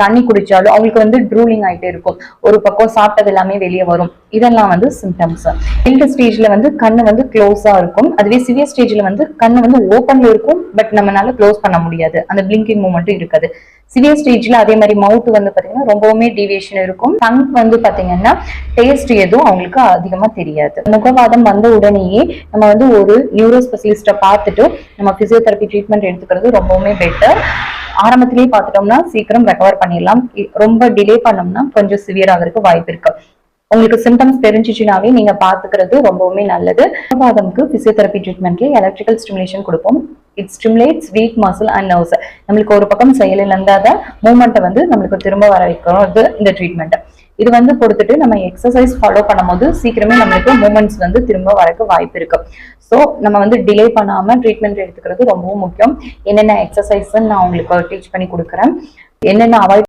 தண்ணி குடிச்சாலும் அவங்களுக்கு வந்து ட்ரூலிங் ஆயிட்டே இருக்கும். ஒரு பக்கம் சாப்பிட்டது எல்லாமே வெளியே வரும். இதெல்லாம் வந்து சிம்டம்ஸ் இந்த ஸ்டேஜ்ல வந்து கண்ணு வந்து க்ளோஸா இருக்கும். அதுவே சிவியர் ஸ்டேஜ்ல வந்து கண்ணு வந்து ஓப்பன்ல இருக்கும் பட் நம்மளால க்ளோஸ் பண்ண முடியாது. அந்த பிளிங்கிங் மூமெண்ட்டும் இருக்காது. சிவியர் ஸ்டேஜ்ல அதே மாதிரி மவுத் வந்து பாத்தீங்கன்னா ரொம்பவுமே டிவியேஷன் இருக்கும். டங் வந்து பாத்தீங்கன்னா டேஸ்ட் எதுவும் அவங்களுக்கு அதிகமா தெரியாது. முகவாதம் வந்த உடனேயே நம்ம வந்து ஒரு நியூரோ ஸ்பெஷலிஸ்ட பார்த்துட்டு நம்ம பிசியோதெரப்பி ட்ரீட்மெண்ட் எடுத்துக்கிறது ரொம்பவுமே பெட்டர் ஆரம்பத்திலேயே பார்த்துட்டோம்னா சீக்கிரம் ரெக்கவர் பண்ணிடலாம். ரொம்ப டிலே பண்ணோம்னா கொஞ்சம் சிவியர் ஆகிறதுக்கு வாய்ப்பு இருக்கு. உங்களுக்கு சிம்டம்ஸ் தெரிஞ்சிச்சுனாவே நீங்க பாத்துக்கிறது ரொம்பவுமே நல்லது. பாதம்க்கு பிசியோதெரப்பி ட்ரீட்மெண்ட்ல எலக்ட்ரிக்கல் ஸ்டிமுலேஷன் கொடுப்போம். It stimulates weak muscle and nerves நம்மளுக்கு ஒரு பக்கம் செயலில் இருந்தாத மூமெண்ட்டை வந்து நம்மளுக்கு திரும்ப வர வைக்கிறது இந்த ட்ரீட்மெண்ட் இது வந்து கொடுத்துட்டு நம்ம எக்ஸசைஸ் ஃபாலோ பண்ணும்போது சீக்கிரமே நம்மளுக்கு மூமெண்ட்ஸ் வந்து திரும்ப வரக்கு வாய்ப்பு இருக்கு. ஸோ நம்ம வந்து டிலே பண்ணாம ட்ரீட்மெண்ட் எடுத்துக்கிறது ரொம்பவும் முக்கியம். என்னென்ன எக்ஸசைஸ் நான் உங்களுக்கு டீச் பண்ணி கொடுக்குறேன். என்னென்ன அவாய்ட்